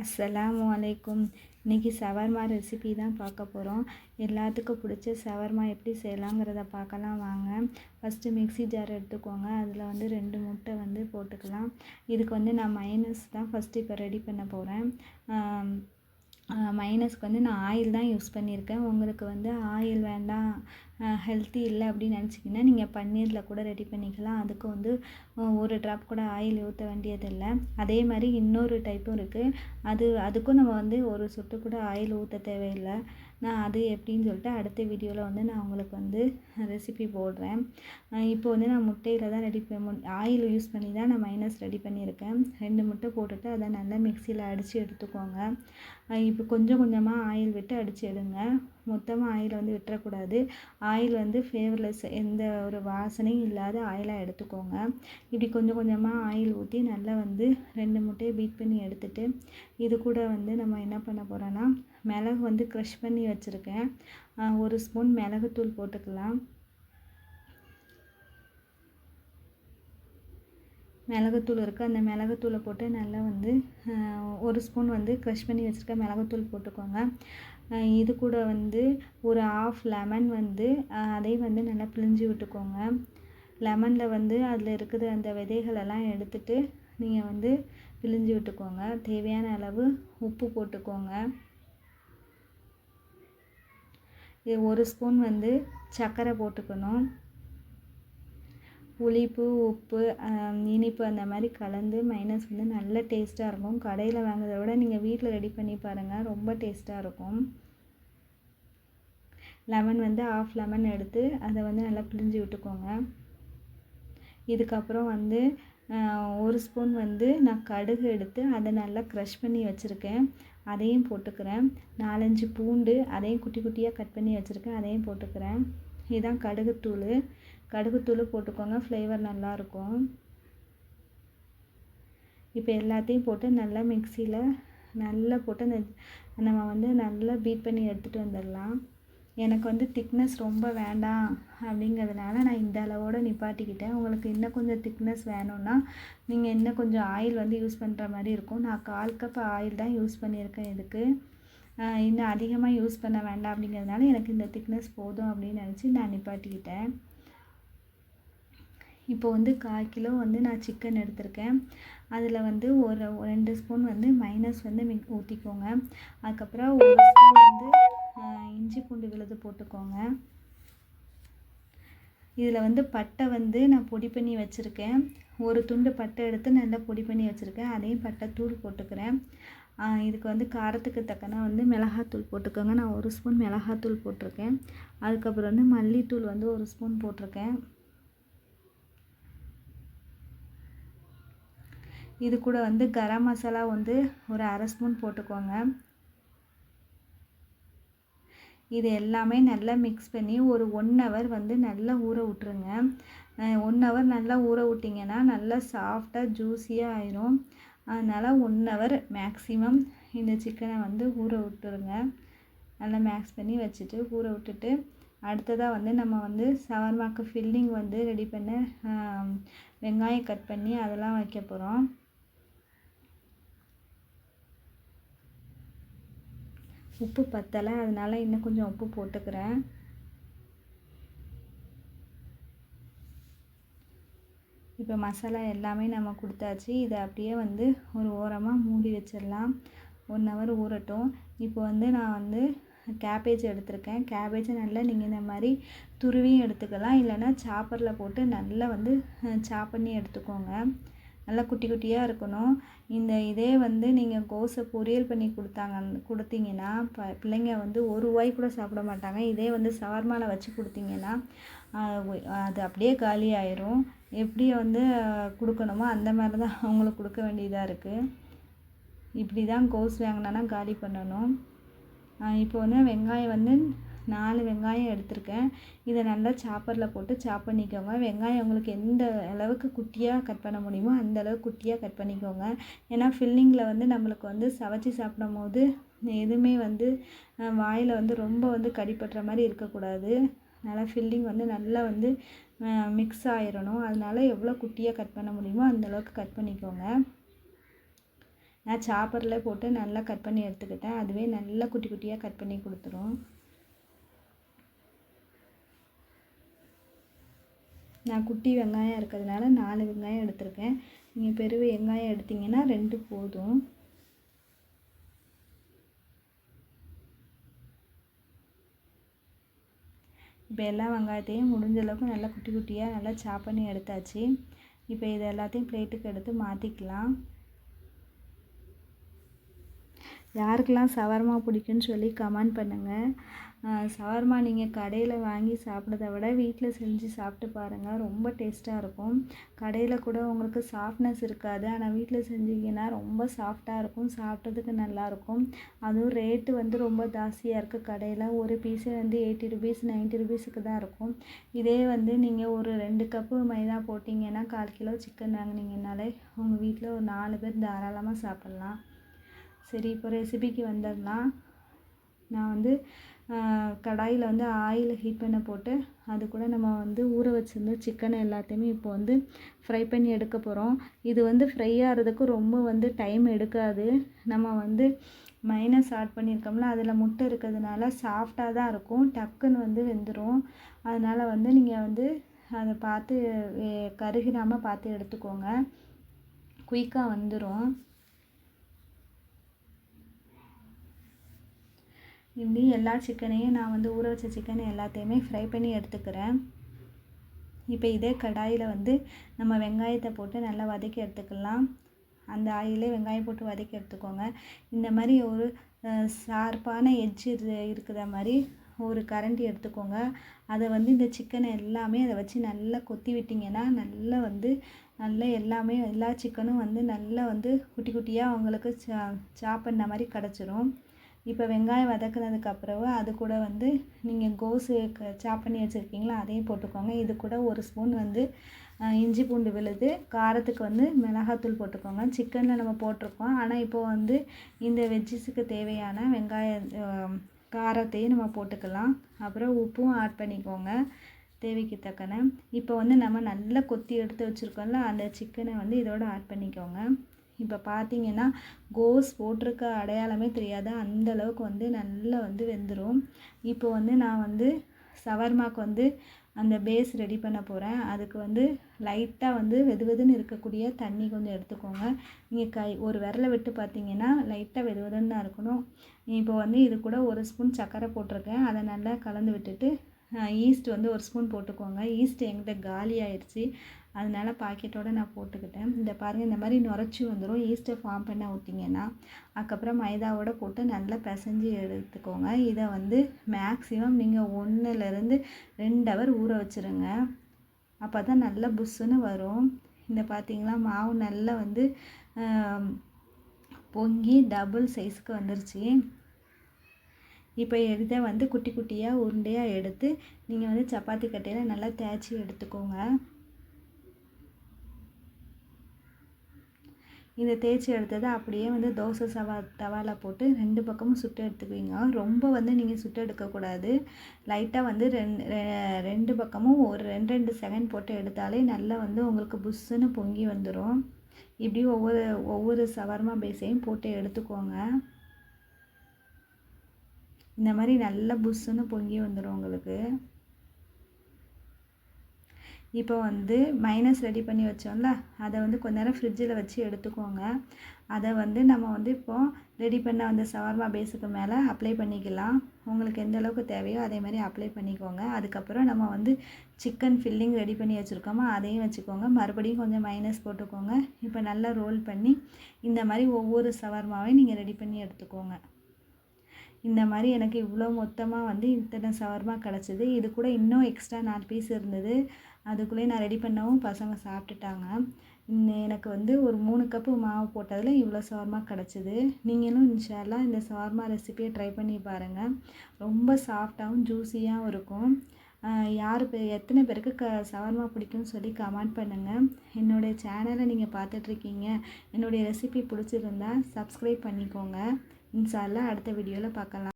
அஸ்ஸலாமு வலைக்கும் இன்றைக்கி சவர்மா ரெசிபி தான் பார்க்க போகிறோம் எல்லாத்துக்கும் பிடிச்ச சவர்மா எப்படி செய்யலாங்கிறத பார்க்கலாம் வாங்க. ஃபஸ்ட்டு மிக்ஸி ஜார் எடுத்துக்கோங்க. அதில் வந்து ரெண்டு முட்டை வந்து போட்டுக்கலாம். இதுக்கு வந்து நான் மைனஸ் தான் ஃபஸ்ட்டு இப்போ ரெடி பண்ண போகிறேன் மைனஸ்க்கு வந்து நான் ஆயில் தான் யூஸ் பண்ணியிருக்கேன். உங்களுக்கு வந்து ஆயில் வேண்டாம் ஹெல்த்தி இல்லை அப்படின்னு நினச்சிங்கன்னா நீங்கள் பன்னீரில் கூட ரெடி பண்ணிக்கலாம். அதுக்கு வந்து ஒரு ட்ராப் கூட ஆயில் ஊற்ற வேண்டியதில்லை. அதே மாதிரி இன்னொரு டைப்பும் இருக்குது அது அதுக்கும் நம்ம வந்து ஒரு சொட்டு கூட ஆயில் ஊற்ற தேவையில்லை. நான் அது எப்படின்னு சொல்லிட்டு அடுத்த வீடியோவில் வந்து நான் உங்களுக்கு வந்து ரெசிபி போடுறேன். இப்போ வந்து நான் முட்டையில் தான் ரெடி பண்ண ஆயில் யூஸ் பண்ணி தான் நான் மைனஸ் ரெடி பண்ணியிருக்கேன். ரெண்டு முட்டை போட்டுட்டு அதை நல்லா மிக்சியில் அடித்து எடுத்துக்கோங்க. இப்போ கொஞ்சம் கொஞ்சமாக ஆயில் விட்டு அடித்து எடுங்க. மொத்தமாக ஆயில் வந்து விட்டுறக்கூடாது. ஆயில் வந்து ஃப்ளேவர்லெஸ் எந்த ஒரு வாசனையும் இல்லாத ஆயிலாக எடுத்துக்கோங்க. இப்படி கொஞ்சம் கொஞ்சமாக ஆயில் ஊற்றி நல்லா வந்து ரெண்டு முட்டையை பீட் பண்ணி எடுத்துட்டு இது கூட வந்து நம்ம என்ன பண்ண போகிறோன்னா மிளகு வந்து க்ரஷ் பண்ணி வச்சுருக்கேன். ஒரு ஸ்பூன் மிளகுத்தூள் போட்டுக்கலாம். மிளகுத்தூள் இருக்குது அந்த மிளகுத்தூளை போட்டு நல்லா வந்து ஒரு ஸ்பூன் வந்து க்ரஷ் பண்ணி வச்சுருக்க மிளகுத்தூள் போட்டுக்கோங்க. இது கூட வந்து ஒரு ஆஃப் லெமன் வந்து அதையும் வந்து நல்லா பிழிஞ்சு விட்டுக்கோங்க. லெமனில் வந்து அதில் இருக்கிற அந்த விதைகளெல்லாம் எடுத்துட்டு நீங்கள் வந்து பிழிஞ்சு விட்டுக்கோங்க. தேவையான அளவு உப்பு போட்டுக்கோங்க. இது ஒரு ஸ்பூன் வந்து சர்க்கரை போட்டுக்கணும். புளிப்பு உப்பு இனிப்பு அந்த மாதிரி கலந்து மைனஸ் வந்து நல்ல டேஸ்ட்டாக இருக்கும். கடையில் வாங்குறத விட நீங்கள் வீட்டில் ரெடி பண்ணி பாருங்கள் ரொம்ப டேஸ்ட்டாக இருக்கும். லெமன் வந்து ஆஃப் லெமன் எடுத்து அதை வந்து நல்லா பிழிஞ்சு விட்டுக்கோங்க. இதுக்கப்புறம் வந்து ஒரு ஸ்பூன் வந்து நான் கடுகு எடுத்து அதை நல்லா க்ரஷ் பண்ணி வச்சுருக்கேன். அதையும் போட்டுக்கிறேன். நாலஞ்சு பூண்டு அதையும் குட்டி குட்டியாக கட் பண்ணி வச்சுருக்கேன். அதையும் போட்டுக்கிறேன். இதுதான் கடுகுத்தூள் கடுகுத்தூள் போட்டுக்கோங்க ஃப்ளேவர் நல்லாயிருக்கும் இப்போ எல்லாத்தையும் போட்டு நல்லா மிக்சியில் நல்லா போட்டு அந்த நம்ம வந்து நல்லா பீட் பண்ணி எடுத்துகிட்டு வந்துடலாம். எனக்கு வந்து திக்னஸ் ரொம்ப வேண்டாம் அப்படிங்கிறதுனால நான் இந்த அளவோடு நிப்பாட்டிக்கிட்டேன். உங்களுக்கு இன்னும் கொஞ்சம் திக்னஸ் வேணும்னா நீங்கள் இன்னும் கொஞ்சம் ஆயில் வந்து யூஸ் பண்ணுற மாதிரி இருக்கும். நான் கால் கப் ஆயில் தான் யூஸ் பண்ணியிருக்கேன் இதுக்கு. இன்னும் அதிகமாக யூஸ் பண்ண வேண்டாம் அப்படிங்கிறதுனால எனக்கு இந்த திக்னஸ் போதும் அப்படின்னு நினச்சி நான் நிப்பாட்டிக்கிட்டேன். இப்போ வந்து கால் கிலோ வந்து நான் சிக்கன் எடுத்திருக்கேன். அதில் வந்து ஒரு ரெண்டு ஸ்பூன் வந்து மைனஸ் வந்து மிக் ஊற்றிக்கோங்க அதுக்கப்புறம் ஒரு ஸ்பூன் வந்து இஞ்சி பூண்டு விழுது போட்டுக்கோங்க. இதில் வந்து பட்டை வந்து நான் பொடி பண்ணி வச்சுருக்கேன். ஒரு துண்டு பட்டை எடுத்து நல்லா பொடி பண்ணி வச்சுருக்கேன். அதையும் பட்டை தூள் போட்டுக்கிறேன். இதுக்கு வந்து காரத்துக்கு தக்கன வந்து மிளகாத்தூள் போட்டுக்கோங்க. நான் ஒரு ஸ்பூன் மிளகாத்தூள் போட்டிருக்கேன். அதுக்கப்புறம் வந்து மல்லித்தூள் வந்து ஒரு ஸ்பூன் போட்டிருக்கேன். இது கூட வந்து கரம் மசாலா வந்து ஒரு அரை ஸ்பூன் போட்டுக்கோங்க. இது எல்லாமே நல்லா மிக்ஸ் பண்ணி ஒரு ஒன் ஹவர் வந்து நல்லா ஊற விட்ருங்க ஒன் ஹவர் நல்லா ஊற விட்டிங்கன்னா நல்லா சாஃப்டாக ஜூஸியாக ஆயிரும். அதனால் ஒன் ஹவர் மேக்ஸிமம் இந்த சிக்கனை வந்து ஊற விட்டுருங்க. நல்லா மேக்ஸ் பண்ணி வச்சுட்டு ஊற விட்டுட்டு அடுத்ததாக வந்து நம்ம வந்து சவர்மாக்கு ஃபில்லிங் வந்து ரெடி பண்ண வெங்காயம் கட் பண்ணி அதெல்லாம் வைக்க போகிறோம் உப்பு பத்தலை அதனால் இன்னும் கொஞ்சம் உப்பு போட்டுக்கிறேன். இப்போ மசாலா எல்லாமே நம்ம கொடுத்தாச்சு. இதை அப்படியே வந்து ஒரு ஓரமாக மூடி வச்சிடலாம். ஒன் ஹவர் ஊறட்டும். இப்போ வந்து நான் வந்து கேபேஜ் எடுத்திருக்கேன். கேபேஜை நல்லா நீங்கள் இந்த மாதிரி துருவியும் எடுத்துக்கலாம். இல்லைன்னா சாப்பரில் போட்டு நல்லா வந்து சாப் பண்ணி எடுத்துக்கோங்க. நல்லா குட்டி குட்டியாக இருக்கணும். இந்த இதே வந்து நீங்கள் கோஸை பொரியல் பண்ணி கொடுத்தாங்க கொடுத்தீங்கன்னா ப பிள்ளைங்க வந்து ஒரு வாய் கூட சாப்பிட மாட்டாங்க. இதே வந்து சவர்மாவில் வச்சு கொடுத்தீங்கன்னா அது அப்படியே காலி ஆயிரும். எப்படி வந்து கொடுக்கணுமோ அந்த மாதிரி தான் அவங்களுக்கு கொடுக்க வேண்டியதாக இருக்குது இப்படி தான் கோஸ் வாங்கினா காலி பண்ணணும். இப்போ வந்து வெங்காயம் வந்து நாலு வெங்காயம் எடுத்திருக்கேன். இதை நல்லா சாப்பரில் போட்டு சாப் பண்ணிக்கோங்க. வெங்காயம் உங்களுக்கு எந்த அளவுக்கு குட்டியாக கட் பண்ண முடியுமோ அந்த அளவுக்கு குட்டியாக கட் பண்ணிக்கோங்க. ஏன்னா ஃபில்லிங்கில் வந்து நம்மளுக்கு வந்து சவைச்சி சாப்பிடும் போது எதுவுமே வந்து வாயில் வந்து ரொம்ப வந்து கடிப்பற்ற மாதிரி இருக்கக்கூடாது. நல்லா ஃபில்லிங் வந்து நல்லா வந்து மிக்ஸ் ஆயிடணும் அதனால எவ்வளோ குட்டியாக கட் பண்ண முடியுமோ அந்த அளவுக்கு கட் பண்ணிக்கோங்க. நான் சாப்பரில் போட்டு நல்லா கட் பண்ணி எடுத்துக்கிட்டேன். அதுவே நல்லா குட்டி குட்டியாக கட் பண்ணி கொடுத்துரும். நான் குட்டி வெங்காயம் இருக்கிறதுனால நாலு வெங்காயம் எடுத்திருக்கேன். நீங்கள் பெரு வெங்காயம் எடுத்திங்கன்னா ரெண்டு போதும். இப்போ எல்லா வெங்காயத்தையும் முடிஞ்ச அளவுக்கு நல்லா குட்டி குட்டியாக நல்லா சாப் பண்ணி எடுத்தாச்சு. இப்போ இது எல்லாத்தையும் பிளேட்டுக்கு எடுத்து மாற்றிக்கலாம் யாருக்கெல்லாம் சவர்மா பிடிக்குன்னு சொல்லி கமெண்ட் பண்ணுங்கள் சவர்மா நீங்கள் கடையில் வாங்கி சாப்பிட்றத விட வீட்டில் செஞ்சு சாப்பிட்டு பாருங்கள் ரொம்ப டேஸ்ட்டாக இருக்கும். கடையில் கூட உங்களுக்கு சாஃப்ட்னஸ் இருக்காது. ஆனால் வீட்டில் செஞ்சீங்கன்னா ரொம்ப சாஃப்டாக இருக்கும். சாப்பிட்டதுக்கு நல்லாயிருக்கும் அதுவும் ரேட்டு வந்து ரொம்ப ஜாஸ்தியாக இருக்குது கடையில் ஒரு பீஸே வந்து எயிட்டி ருபீஸ் நைன்ட்டி ருபீஸுக்கு தான் இருக்கும். இதே வந்து நீங்கள் ஒரு ரெண்டு கப்பு மைதா போட்டிங்கன்னா கால் கிலோ சிக்கன் வாங்கினீங்கனாலே உங்கள் வீட்டில் ஒரு நாலு பேர் தாராளமாக சாப்பிட்லாம். சரி இப்போ ரெசிபிக்கு வந்துடலாம். நான் வந்து கடாயில் வந்து ஆயில் ஹீட் பண்ண போட்டு அது கூட நம்ம வந்து ஊற வச்சுருந்த சிக்கனை எல்லாத்தையுமே இப்போ வந்து ஃப்ரை பண்ணி எடுக்க போகிறோம் இது வந்து ஃப்ரை ஆகிறதுக்கு ரொம்ப வந்து டைம் எடுக்காது. நம்ம வந்து மைனஸ் ஆட் பண்ணியிருக்கோம்ல அதில் முட்டை இருக்கிறதுனால சாஃப்டாக தான் இருக்கும். டக்குன்னு வந்து வெந்துடும் அதனால் வந்து நீங்கள் வந்து அதை பார்த்து கருகிடாமல் பார்த்து எடுத்துக்கோங்க. குயிக்காக வந்துடும் இப்படி எல்லா சிக்கனையும் நான் வந்து ஊற வச்ச சிக்கன் எல்லாத்தையுமே ஃப்ரை பண்ணி எடுத்துக்கிறேன். இப்போ இதே கடாயில் வந்து நம்ம வெங்காயத்தை போட்டு நல்லா வதக்கி எடுத்துக்கலாம். அந்த ஆயிலே வெங்காயம் போட்டு வதக்கி எடுத்துக்கோங்க. இந்த மாதிரி ஒரு ஷார்ப்பான எட்ஜ் இருக்கிற மாதிரி ஒரு கரண்டி எடுத்துக்கோங்க. அதை வந்து இந்த சிக்கனை எல்லாமே அதை வச்சு நல்லா கொத்தி விட்டிங்கன்னா நல்லா வந்து நல்லா எல்லாமே எல்லா சிக்கனும் வந்து நல்லா வந்து குட்டி குட்டியாக அவங்களுக்கு சா சாப் பண்ண மாதிரி கிடச்சிரும். இப்போ வெங்காயம் வதக்குனதுக்கப்புறம் அது கூட வந்து நீங்கள் கோஸு க சாப் பண்ணி வச்சுருக்கீங்களா அதையும் போட்டுக்கோங்க. இது கூட ஒரு ஸ்பூன் வந்து இஞ்சி பூண்டு விழுது காரத்துக்கு வந்து மிளகாத்தூள் போட்டுக்கோங்க. சிக்கனில் நம்ம போட்டிருக்கோம். ஆனால் இப்போது வந்து இந்த வெஜ்ஜிஸுக்கு தேவையான வெங்காய காரத்தையும் நம்ம போட்டுக்கலாம். அப்புறம் உப்பும் ஆட் பண்ணிக்கோங்க தேவைக்கு தக்கன. இப்போ வந்து நம்ம நல்லா கொத்தி எடுத்து வச்சுருக்கோம்ல அந்த சிக்கனை வந்து இதோட ஆட் பண்ணிக்கோங்க. இப்போ பார்த்தீங்கன்னா கோஸ் போட்டிருக்க அடையாளமே தெரியாது அந்த அளவுக்கு வந்து நல்லா வந்து வெந்துடும் இப்போ வந்து நான் வந்து சவர்மாக்கு வந்து அந்த பேஸ் ரெடி பண்ண போகிறேன் அதுக்கு வந்து லைட்டாக வந்து வெது வெதுன்னு இருக்கக்கூடிய தண்ணி கொஞ்சம் எடுத்துக்கோங்க. நீங்கள் கை ஒரு விரலை விட்டு பார்த்தீங்கன்னா லைட்டாக வெது வெதுன்னு தான் இருக்கணும். இப்போ வந்து இது கூட ஒரு ஸ்பூன் சர்க்கரை போட்டிருக்கேன். அதை நல்லா கலந்து விட்டுட்டு ஈஸ்ட் வந்து ஒரு ஸ்பூன் போட்டுக்கோங்க. ஈஸ்ட் எங்கிட்ட காலி ஆயிடுச்சு அதனால பாக்கெட்டோடு நான் போட்டுக்கிட்டேன். இந்த பாருங்கள் இந்த மாதிரி நுரைச்சி வந்துடும் ஈஸ்ட்டை ஃபார்ம் பண்ண விட்டிங்கன்னா அதுக்கப்புறம் மைதாவோடு போட்டு நல்லா பிசைஞ்சு எடுத்துக்கோங்க. இதை வந்து மேக்ஸிமம் நீங்கள் ஒன்றுலேருந்து ரெண்டு ஹவர் ஊற வச்சுருங்க. அப்போ தான் நல்லா புஷ்ஷுன்னு வரும். இந்த பார்த்திங்களா மாவு நல்லா வந்து பொங்கி டபுள் சைஸுக்கு வந்துருச்சு. இப்போ இதை வந்து குட்டி குட்டியாக உருண்டையாக எடுத்து நீங்கள் வந்து சப்பாத்தி கட்டையில் நல்லா தேய்ச்சி எடுத்துக்கோங்க. இதை தேய்ச்சி எடுத்ததை அப்படியே வந்து தோசை சவா தவாவில் போட்டு ரெண்டு பக்கமும் சுட்டு எடுத்துக்குவீங்க. ரொம்ப வந்து நீங்கள் சுட்டு எடுக்கக்கூடாது. லைட்டாக வந்து ரெண்டு ரெண்டு பக்கமும் ஒரு ரெண்டு ரெண்டு செகண்ட் போட்டு எடுத்தாலே நல்லா வந்து உங்களுக்கு புஷ்ஷுன்னு பொங்கி வந்துடும் இப்படி ஒவ்வொரு ஒவ்வொரு சவர்மா பேஸையும் போட்டு எடுத்துக்கோங்க. இந்த மாதிரி நல்லா புஷ்ஷுன்னு பொங்கி வந்துடும் உங்களுக்கு. இப்போ வந்து மைனஸ் ரெடி பண்ணி வச்சோம்ல அதை வந்து கொஞ்ச நேரம் ஃப்ரிட்ஜில் வச்சு எடுத்துக்கோங்க. அதை வந்து நம்ம வந்து இப்போது ரெடி பண்ண அந்த சவர்மா பேஸுக்கு மேலே அப்ளை பண்ணிக்கலாம். உங்களுக்கு எந்த அளவுக்கு தேவையோ அதே மாதிரி அப்ளை பண்ணிக்கோங்க. அதுக்கப்புறம் நம்ம வந்து சிக்கன் ஃபில்லிங் ரெடி பண்ணி வச்சுருக்கோமோ அதையும் வச்சுக்கோங்க. மறுபடியும் கொஞ்சம் மைனஸ் போட்டுக்கோங்க. இப்போ நல்லா ரோல் பண்ணி இந்த மாதிரி ஒவ்வொரு சவர்மாவையும் நீங்கள் ரெடி பண்ணி எடுத்துக்கோங்க. இந்த மாதிரி எனக்கு இவ்வளோ மொத்தமாக வந்து இத்தனை சவர்மா கிடச்சிது. இது கூட இன்னும் எக்ஸ்ட்ரா நாலு பீஸ் இருந்தது. அதுக்குள்ளேயே நான் ரெடி பண்ணவும் பசங்க சாப்பிட்டுட்டாங்க. எனக்கு வந்து ஒரு மூணு கப்பு மாவு போட்டதில் இவ்வளோ சவர்மா கிடச்சிது. நீங்களும் இன்ஷால்லாம் இந்த சவர்மா ரெசிபியை ட்ரை பண்ணி பாருங்கள் ரொம்ப சாஃப்டாகவும் ஜூஸியாகவும் இருக்கும். யார் பே எத்தனை பேருக்கு க சவர்மா பிடிக்கும்னு சொல்லி கமெண்ட் பண்ணுங்கள் என்னுடைய சேனலை நீங்கள் பார்த்துட்ருக்கீங்க. என்னுடைய ரெசிபி பிடிச்சிருந்தா சப்ஸ்கிரைப் பண்ணிக்கோங்க. இன்ஷால்லாம் அடுத்த வீடியோவில் பார்க்கலாம்.